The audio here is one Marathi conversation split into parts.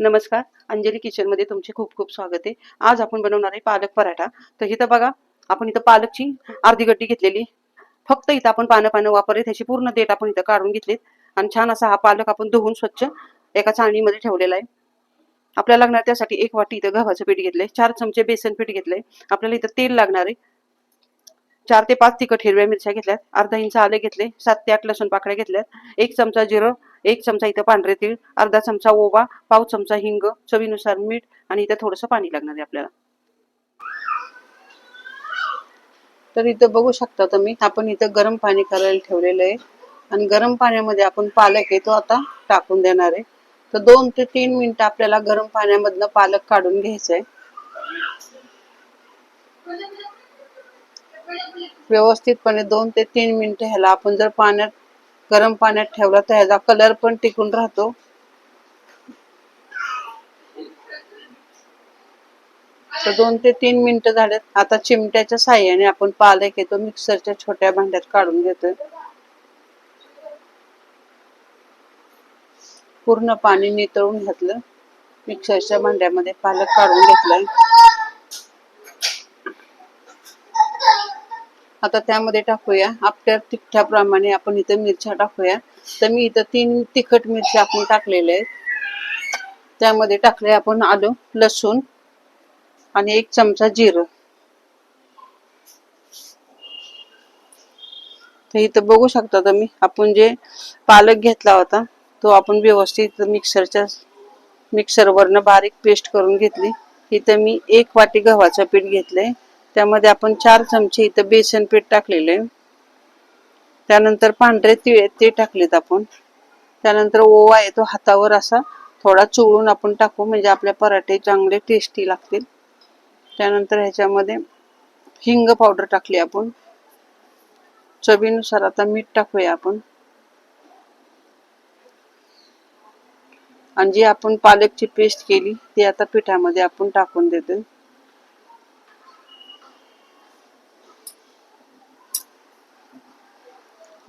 नमस्कार अंजली किचनमध्ये तुमचे खूप खूप स्वागत आहे. आज आपण बनवणार आहे पालक पराठा. तर इथं बघा आपण इथं पालकची अर्धी गड्डी घेतलेली. फक्त इथं आपण पानं पानं वापरले त्याची पूर्ण देठ आपण इथं काढून घेतलीत. आणि छान असा हा पालक आपण धुवून स्वच्छ एका चाळणीमध्ये ठेवलेला आहे. आपल्याला लागणार त्यासाठी एक वाटी इथं गव्हाचं पीठ घेतलंय चार चमचे बेसन पीठ घेतलंय. आपल्याला इथं तेल लागणार आहे. चार ते पाच तिखट हिरव्या मिरच्या घेतल्यात अर्धा इंच आले घेतले सात ते आठ लसूण पाकळ्या घेतल्यात एक चमचा जिरं एक चमचा इथं पांढरे तीळ अर्धा चमचा ओवा पाव चमचा हिंग चवीनुसार मीठ आणि इथं थोडंसं पाणी लागणार आहे आपल्याला. तर इथं बघू शकता तुम्ही आपण इथं गरम पाणी करायला ठेवलेलं आहे. आणि गरम पाण्यामध्ये आपण पालक आहे तो आता टाकून देणार आहे. तर दोन ते तीन मिनिटं आपल्याला गरम पाण्यामधनं पालक काढून घ्यायचं आहे. व्यवस्थितपणे दोन ते तीन मिनिटं ह्याला आपण जर पाण्यात गरम पाण्यात ठेवला तर ह्याचा कलर पण टिकून राहतो. तर दोन ते तीन मिनिटं झालेत. आता चिमट्याच्या साह्याने आपण पालक येतो मिक्सरच्या छोट्या भांड्यात काढून घेतोय. पूर्ण पाणी नितळून घातलं. मिक्सरच्या भांड्यामध्ये पालक काढून घेतलाय. आता त्यामध्ये टाकूया. आपल्या तिखटाप्रमाणे आपण इथं मिरच्या टाकूया. तर मी इथं तीन तिखट मिरच्या आपण टाकलेल्या आहेत. त्यामध्ये टाकले आपण आलू लसूण आणि एक चमचा जिरं. तर इथं बघू शकता तुम्ही आपण जे पालक घेतला होता तो आपण व्यवस्थित मिक्सरच्या मिक्सरवरनं बारीक पेस्ट करून घेतली. इथं मी एक वाटी गव्हाचं पीठ घेतलंय. त्यामध्ये आपण चार चमचे इथं बेसन पीठ टाकलेले त्यानंतर पांढरे तिळे ते टाकलेत आपण. त्यानंतर ओवा आहे तो हातावर असा थोडा चोळून आपण टाकू म्हणजे आपल्या पराठे चांगले टेस्टी लागतील. त्यानंतर ह्याच्यामध्ये हिंग पावडर टाकली आपण. चवीनुसार आता मीठ टाकूया आपण. आणि जी आपण पालकची पेस्ट केली ती आता पिठामध्ये आपण टाकून देतो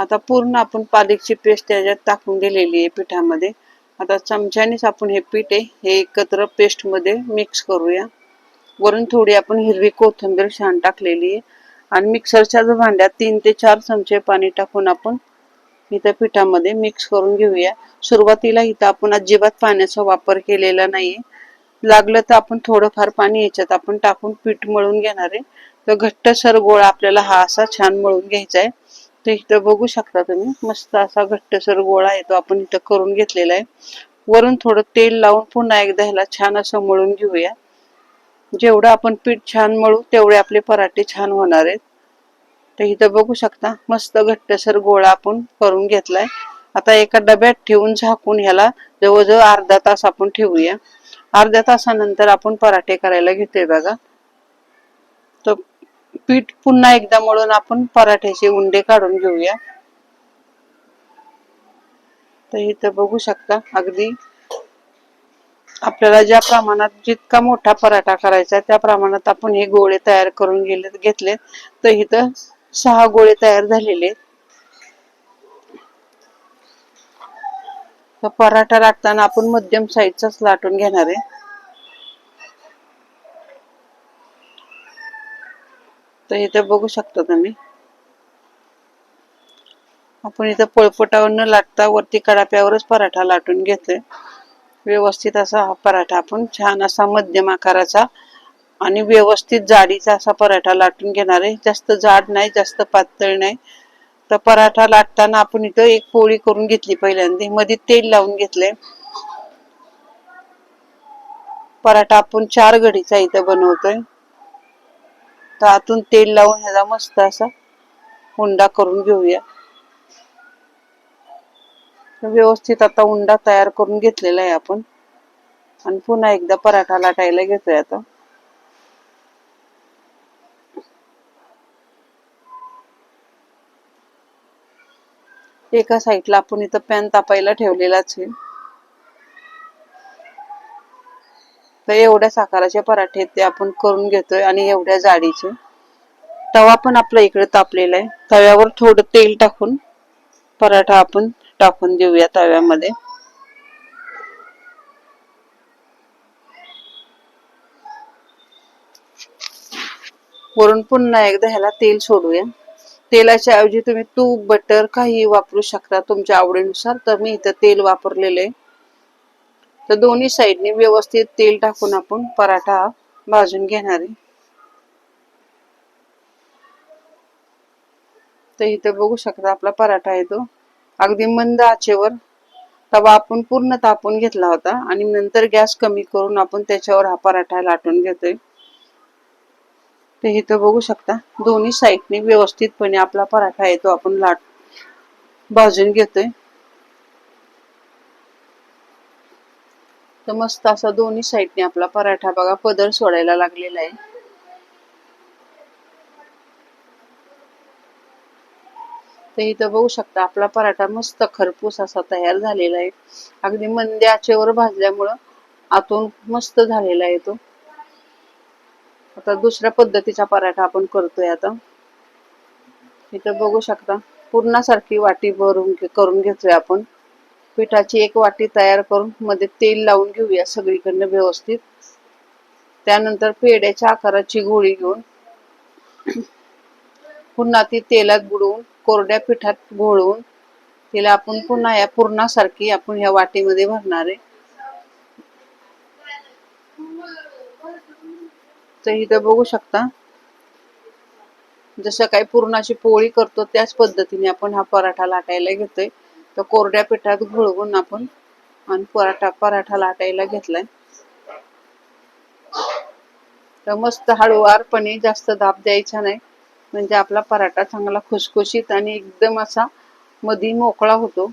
आता पूर्ण आपण पालकची पेस्ट त्याच्यात टाकून दिलेली आहे पिठामध्ये. आता चमच्यानेच आपण हे पीठ आहे हे एकत्र पेस्टमध्ये मिक्स करूया. वरून थोडी आपण हिरवी कोथिंबीर छान टाकलेली आहे. आणि मिक्सरच्या जो भांड्यात तीन ते चार चमचे पाणी टाकून आपण इथं पिठामध्ये मिक्स करून घेऊया. सुरुवातीला इथं आपण अजिबात पाण्याचा वापर केलेला नाहीये. लागलं तर आपण थोडंफार पाणी याच्यात आपण टाकून पीठ मळून घेणार आहे. तर घट्टसर गोळा आपल्याला हा असा छान मळून घ्यायचा आहे. तर इथं बघू शकता तुम्ही. मस्त असा घट्टसर गोळा आहे तो आपण इथं करून घेतलेला आहे. वरून थोडं तेल लावून पुन्हा एकदा ह्याला छान असं मळून घेऊया. जेवढं आपण पीठ छान मळू तेवढे आपले पराठे छान होणार आहेत. तर इथं बघू शकता मस्त घट्टसर गोळा आपण करून घेतलाय. आता एका डब्यात ठेवून झाकून ह्याला जवळजवळ अर्धा तास आपण ठेवूया. अर्ध्या तासानंतर आपण पराठे करायला घेतोय बघा. तर पीठ पुन्हा एकदा मळून आपण पराठ्याचे उंडे काढून घेऊया. तर इथं बघू शकता अगदी आपल्याला ज्या प्रमाणात जितका मोठा पराठा करायचा त्या प्रमाणात आपण हे गोळे तयार करून गेले घेतले. तर इथं सहा गोळे तयार झालेले आहेत. पराठा लाटताना आपण मध्यम साईजचाच लाटून घेणार आहे. तर इथं बघू शकता तुम्ही. आपण इथं पळपटावर न लाटता वरती कडाप्यावरच पराठा लाटून घेतोय. व्यवस्थित असा हा पराठा आपण छान असा मध्यम आकाराचा आणि व्यवस्थित जाडीचा असा पराठा लाटून घेणार आहे. जास्त जाड नाही जास्त पातळ नाही. तर पराठा लाटताना आपण इथं एक पोळी करून घेतली पहिल्यांदा. मध्ये तेल लावून घेतलंय. पराठा आपण चार घडीचा इथं बनवतोय. तर आतून तेल लावून ह्याला मस्त असा हुंडा करून घेऊया. व्यवस्थित आता उंडा तयार करून घेतलेला आहे आपण. आणि पुन्हा एकदा पराठा लाटायला घेतोय आता. एका साईडला आपण इथं पॅन तापायला ठेवलेलाच आहे. तर एवढ्या आकाराचे पराठे ते आपण करून घेतोय आणि एवढ्या जाडीचे. तवा पण आपला इकडे तापलेला आहे. तव्यावर थोडं तेल टाकून पराठा आपण टाकून देऊया तव्यामध्ये. वरून पुन्हा एकदा ह्याला तेल सोडूया. तेलाच्या ऐवजी तुम्ही तूप बटर काही वापरू शकता तुमच्या आवडीनुसार. तर मी इथं तेल वापरलेलं आहे. तर दोन्ही साईडने व्यवस्थित तेल टाकून आपण पराठा भाजून घेणार आहे. तर इथं बघू शकता आपला पराठा आहे तो. अगदी मंद आचेवर तवा आपण पूर्ण तापून घेतला होता आणि नंतर गॅस कमी करून आपण त्याच्यावर हा पराठा लाटून घेतोय. तर इथं बघू शकता दोन्ही साईडने व्यवस्थितपणे आपला पराठा आहे तो आपण लाट भाजून घेतोय. तर मस्त असा दोन्ही साईडने आपला पराठा बघा पदर सोडायला लागलेला आहे. तर इथं बघू शकता आपला पराठा मस्त खरपूस असा तयार झालेला आहे. अगदी मंद आचेवर भाजल्यामुळं आतून मस्त झालेला आहे तो. आता दुसऱ्या पद्धतीचा पराठा आपण करतोय आता. इथं बघू शकता पूर्णासारखी वाटी भरून करून घेतोय आपण. पिठाची एक वाटी तयार करून मध्ये तेल लावून घेऊया सगळीकडनं व्यवस्थित. त्यानंतर पेड्याच्या आकाराची गोळी घेऊन पुन्हा ती तेलात बुडवून कोरड्या पिठात घोळवून तिला आपण पुन्हा या पूर्णासारखी आपण ह्या वाटीमध्ये भरणार आहे. तर इथं बघू शकता जसं काही पुरणाची पोळी करतो त्याच पद्धतीने आपण हा पराठा लाटायला घेतोय. तर कोरड्या पिठात घोळवून आपण आणि पराठा पराठा लाटायला घेतलाय. तर मस्त हळूवारपणे जास्त दाब द्यायचा नाही. म्हणजे आपला पराठा चांगला खुसखुशीत आणि एकदम असा मधी मोकळा होतो.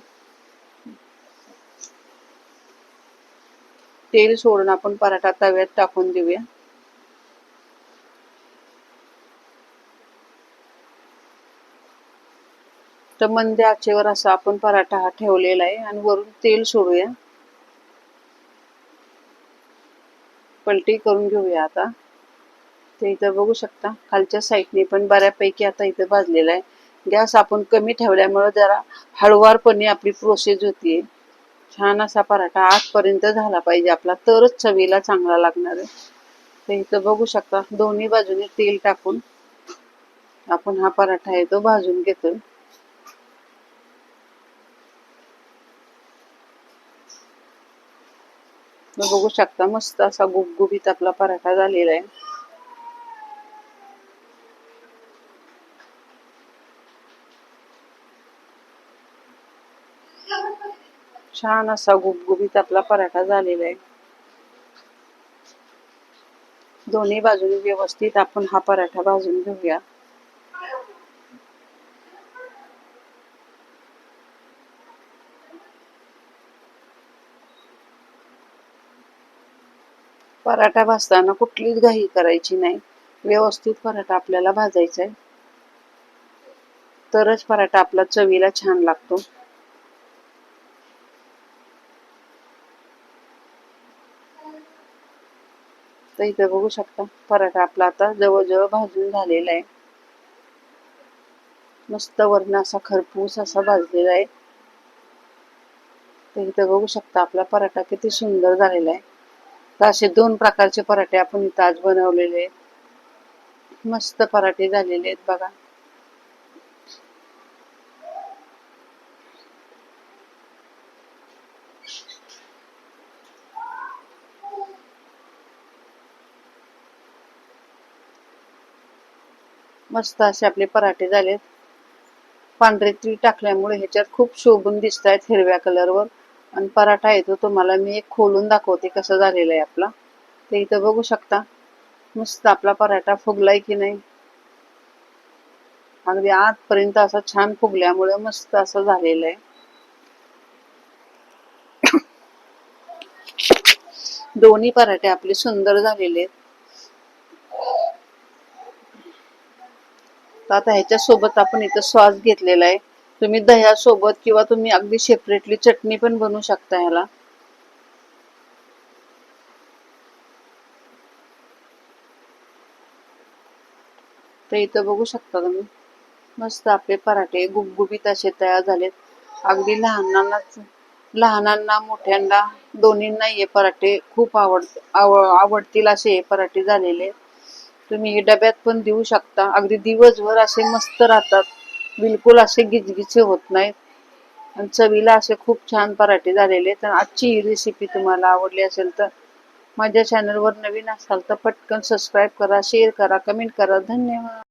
तेल सोडून आपण पराठा तव्यात टाकून देऊया. तर मंद आचेवर असा आपण पराठा हा ठेवलेला आहे आणि वरून तेल सोडूया. पलटी करून घेऊया आता. ते इथं बघू शकता खालच्या साईडने पण बऱ्यापैकी आता इथं भाजलेला आहे. गॅस आपण कमी ठेवल्यामुळे जरा हळुवारपणे आपली प्रोसेस होतीये. छान असा पराठा आजपर्यंत झाला पाहिजे आपला तरच चवीला चांगला लागणार आहे. तर इथं बघू शकता दोन्ही बाजूने तेल टाकून आपण हा पराठा आहे तो भाजून घेतोय. बघू शकता मस्त असा गुबगुबीत आपला पराठा झालेला आहे. छान असा गुबगुबीत आपला पराठा झालेला आहे. दोन्ही बाजूने व्यवस्थित आपण हा पराठा भाजून घेऊया. पराठा भाजताना कुठलीच घाई करायची नाही. व्यवस्थित पराठा आपल्याला भाजायचा आहे. तरच पराठा आपला चवीला छान लागतो. तर इथे बघू शकता पराठा आपला आता जवळजवळ भाजून झालेला आहे. मस्त वरण असा खरपूस असा भाजलेला आहे. तर इथे बघू शकता आपला पराठा किती सुंदर झालेला आहे. तर असे दोन प्रकारचे पराठे आपण इथं आज बनवलेले आहेत. मस्त पराठे झालेले आहेत बघा. मस्त असे आपले पराठे झालेत. पांढरे तीळ टाकल्यामुळे ह्याच्यात खूप शोभून दिसत आहेत हिरव्या कलरवर आणि पराठा येतो तुम्हाला मी एक खोलून दाखवते कसं झालेलं आहे आपला. ते इथं बघू शकता. मस्त आपला पराठा फुगलाय की नाही. अगदी आजपर्यंत असं छान फुगल्यामुळे मस्त असं झालेलं आहे. दोन्ही पराठे आपले सुंदर झालेले आहेत. आता ह्याच्या सोबत आपण इथं सॉस घेतलेला आहे. तुम्ही दह्यासोबत किंवा तुम्ही अगदी सेपरेटली चटणी पण बनवू शकता ह्याला. तर इथं बघू शकता तुम्ही. मस्त आपले पराठे गुबगुबीत असे तयार झालेत. अगदी लहानांनाच लहानांना मोठ्यांना दोन्हींना हे पराठे खूप आवड आव आवडतील असे हे पराठे झालेले. तुम्ही हे डब्यात पण देऊ शकता. अगदी दिवसभर असे मस्त राहतात. बिलकुल असे गिचगिचे होत नाहीत. आणि चवीला असे खूप छान पराठे झालेले तर आजची ही रेसिपी तुम्हाला आवडली असेल तर माझ्या चॅनलवर नवीन असाल तर पटकन सबस्क्राईब करा शेअर करा कमेंट करा. धन्यवाद.